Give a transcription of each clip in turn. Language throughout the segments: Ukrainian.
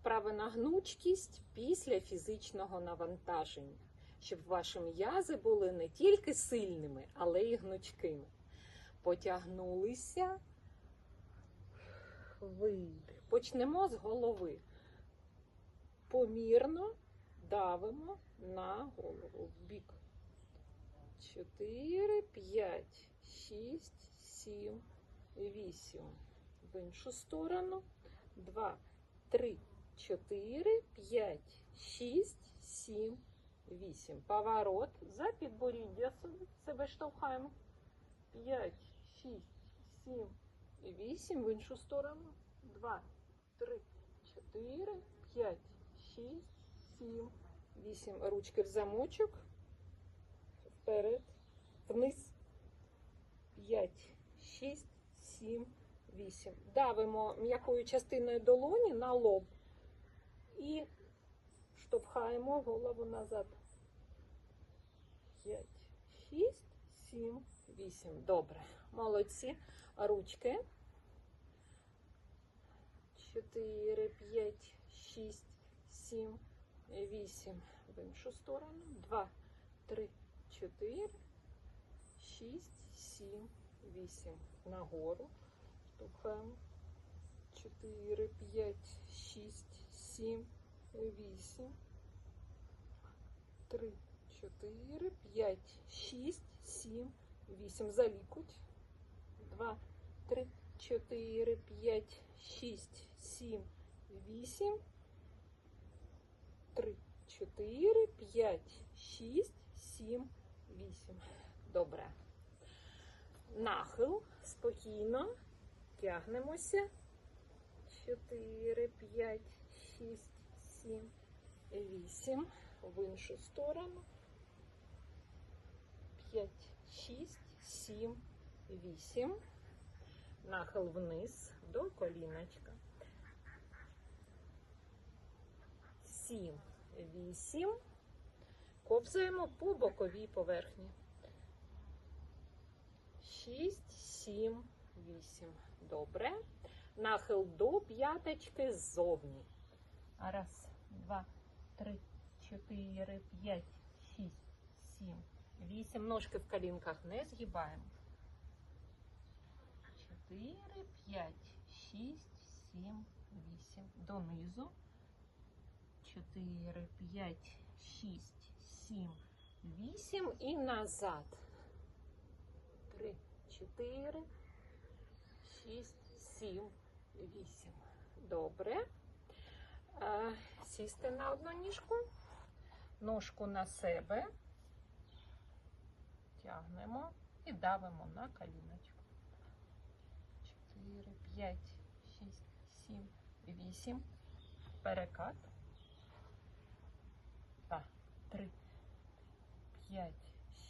Вправи на гнучкість після фізичного навантаження, щоб ваші м'язи були не тільки сильними, але й гнучкими. Потягнулися. Видих. Почнемо з голови. Помірно давимо на голову в бік. 4, 5, 6, 7, 8. В іншу сторону. 2, 3, 4, 5, 6, 7, 8. Поворот. За підборіддя себе штовхаємо. 5, 6, 7, 8. В іншу сторону. 2, 3, 4, 5, 6, 7, 8. Ручки в замочок. Вперед. Вниз. 5, 6, 7, 8. Давимо м'якою частиною долоні на лоб і штовхаємо голову назад. 5, 6, 7, 8. Добре. Молодці. Ручки. 4, 5, 6, 7, 8. В іншу сторону. 2, 3, 4, 6, 7, 8. Нагору. Штовхаємо. 4, 5, 6, 7, 8. 3, 4, 5, 6, 7, 8. За лікуть. 2, 3, 4, 5, 6, 7, 8. 3, 4, 5, 6, 7, 8. Добре. Нахил. Спокійно. Тягнемося. 4, 5, 6, 7, 8. В іншу сторону. 5, 6, 7, 8. Нахил вниз до коліночка. 7, 8. Ковзаємо по боковій поверхні. 6, 7, 8. Добре. Нахил до п'яточки ззовні. Раз, два, три, чотири, п'ять, шість, сім, вісім. Ножки в колінках не згибаємо. Чотири, п'ять, шість, сім, вісім. Донизу. Чотири, п'ять, шість, сім, вісім. І назад. Три, чотири, шість, сім, вісім. Добре. Сісти на одну ніжку, ножку на себе, тягнемо і давимо на коліночку. 4, 5, 6, 7, 8. Перекат. 2, 3, 5,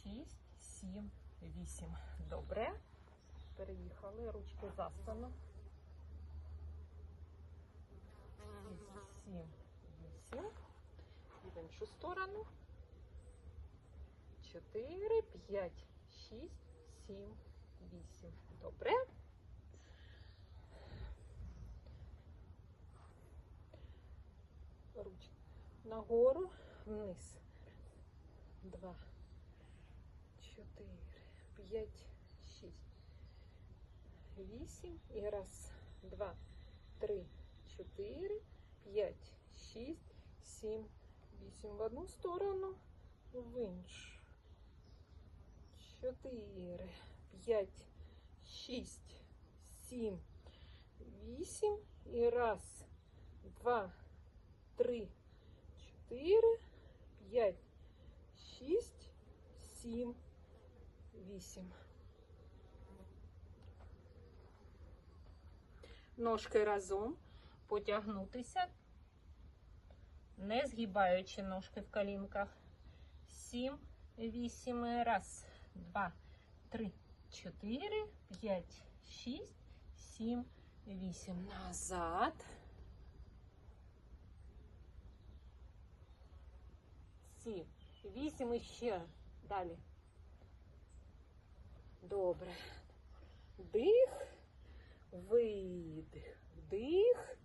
6, 7, 8. Добре. Переїхали, ручки за спину. 7, 8. І в іншу сторону. 4, 5, 6, 7, 8. Добре. Ручки нагору, вниз. 2, 4, 5, 6, 8. І раз, два, три, чотири, п'ять, шість, сім, вісім. В одну сторону, в іншу. Чотири, п'ять, шість, сім, вісім. І раз, два, три, чотири, п'ять, шість, сім, вісім. Ножки разом потягнутися, не згибаючи ножки в колінках. Сім, вісім. Раз, два, три, чотири, п'ять, шість, сім, вісім. Назад. Сім. Вісім і ще далі. Добре. Дих, видих. Будьте